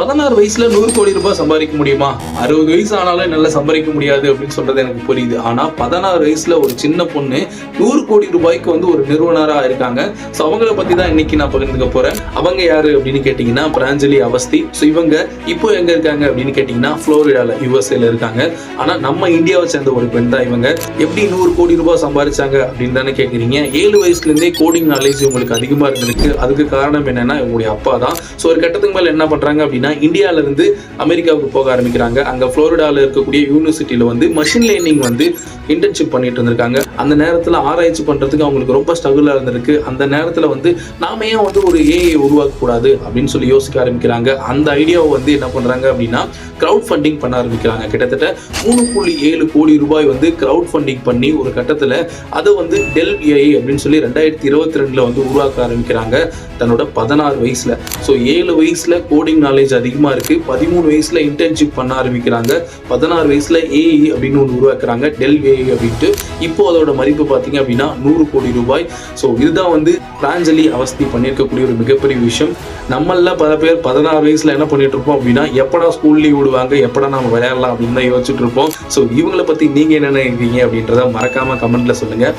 பதினாறு வயசுல நூறு கோடி ரூபாய் சம்பாதிக்க முடியுமா? அறுபது வயசு ஆனாலும் நல்லா சம்பாதிக்க முடியாது அப்படின்னு சொல்றது எனக்கு புரியுது. ஆனா பதினாறு வயசுல ஒரு சின்ன பொண்ணு நூறு கோடி ரூபாய்க்கு வந்து ஒரு நிறுவனரா இருக்காங்க. ஸோ அவங்கள பத்தி தான் இன்னைக்கு நான் பகிர்ந்துக்க போறேன். அவங்க யாரு அப்படின்னு கேட்டீங்கன்னா பிராஞ்சலி அவஸ்தி. ஸோ இவங்க இப்போ எங்க இருக்காங்க அப்படின்னு கேட்டீங்கன்னா புளோரிடால யூஎஸ்ஏல இருக்காங்க. ஆனா நம்ம இந்தியாவை சேர்ந்த ஒரு பெண் தான் இவங்க. எப்படி நூறு கோடி ரூபாய் சம்பாதிச்சாங்க அப்படின்னு தானே கேட்குறீங்க ஏழு வயசுல இருந்தே கோடிங் நாலேஜ் உங்களுக்கு அதிகமா இருந்திருக்கு. அதுக்கு காரணம் என்னன்னா இவங்களுடைய அப்பா தான். ஸோ ஒரு கட்டத்துக்கு மேல என்ன பண்றாங்க அப்படின்னா பார்த்தீங்கன்னா இருந்து அமெரிக்காவுக்கு போக ஆரம்பிக்கிறாங்க. அங்கே ஃப்ளோரிடாவில் இருக்கக்கூடிய யூனிவர்சிட்டியில் வந்து மஷின் லேர்னிங் வந்து இன்டர்ன்ஷிப் பண்ணிட்டு இருந்திருக்காங்க அந்த நேரத்தில் ஆராய்ச்சி பண்ணுறதுக்கு அவங்களுக்கு ரொம்ப ஸ்ட்ரகுலாக இருந்திருக்கு. அந்த நேரத்தில் வந்து நாம ஏன் வந்து ஒரு ஏஐ உருவாக்கக்கூடாது அப்படின்னு சொல்லி யோசிக்க ஆரம்பிக்கிறாங்க. அந்த ஐடியாவை வந்து என்ன பண்ணுறாங்க அப்படின்னா க்ரௌட் ஃபண்டிங் பண்ண ஆரம்பிக்கிறாங்க. கிட்டத்தட்ட மூணு புள்ளி ஏழு கோடி ரூபாய் வந்து க்ரௌட் ஃபண்டிங் பண்ணி ஒரு கட்டத்தில் அதை வந்து டெல் ஏஐ அப்படின்னு சொல்லி ரெண்டாயிரத்தி இருபத்தி ரெண்டில் வந்து உருவாக்க ஆரம்பிக்கிறாங்க. தன்னோட பதினாறு வயசில். ஸோ ஏழு வயசில் கோடிங் நாலேஜ் அதிகமாக இருக்கு. பதிமூணு வயசில் இன்டர்ன்ஷிப் பண்ண ஆரம்பிக்கிறாங்க. பதினாறு வயசில் ஏஇ அப்படின்னு ஒன்று உருவாக்குறாங்க. டெல் ஏஇ அப்படின்ட்டு. இப்போ அதோட மதிப்பு பார்த்தீங்க அப்படின்னா நூறு கோடி ரூபாய். ஸோ இதுதான் வந்து பிராஞ்சலி அவஸ்தி பண்ணியிருக்கக்கூடிய ஒரு மிகப்பெரிய விஷயம். நம்மள பல பேர் பதினாறு வயசில் என்ன பண்ணிட்டு இருப்போம் அப்படின்னா எப்படா ஸ்கூல் லீவ் விடுவாங்க எப்படா நம்ம விளையாடலாம் அப்படின்னு தான் யோசிச்சுட்டு இருப்போம். ஸோ இவங்களை பற்றி நீங்கள் என்ன நினைக்கிறீங்க அப்படின்றத மறக்காமல் கமெண்ட்டில் சொல்லுங்கள்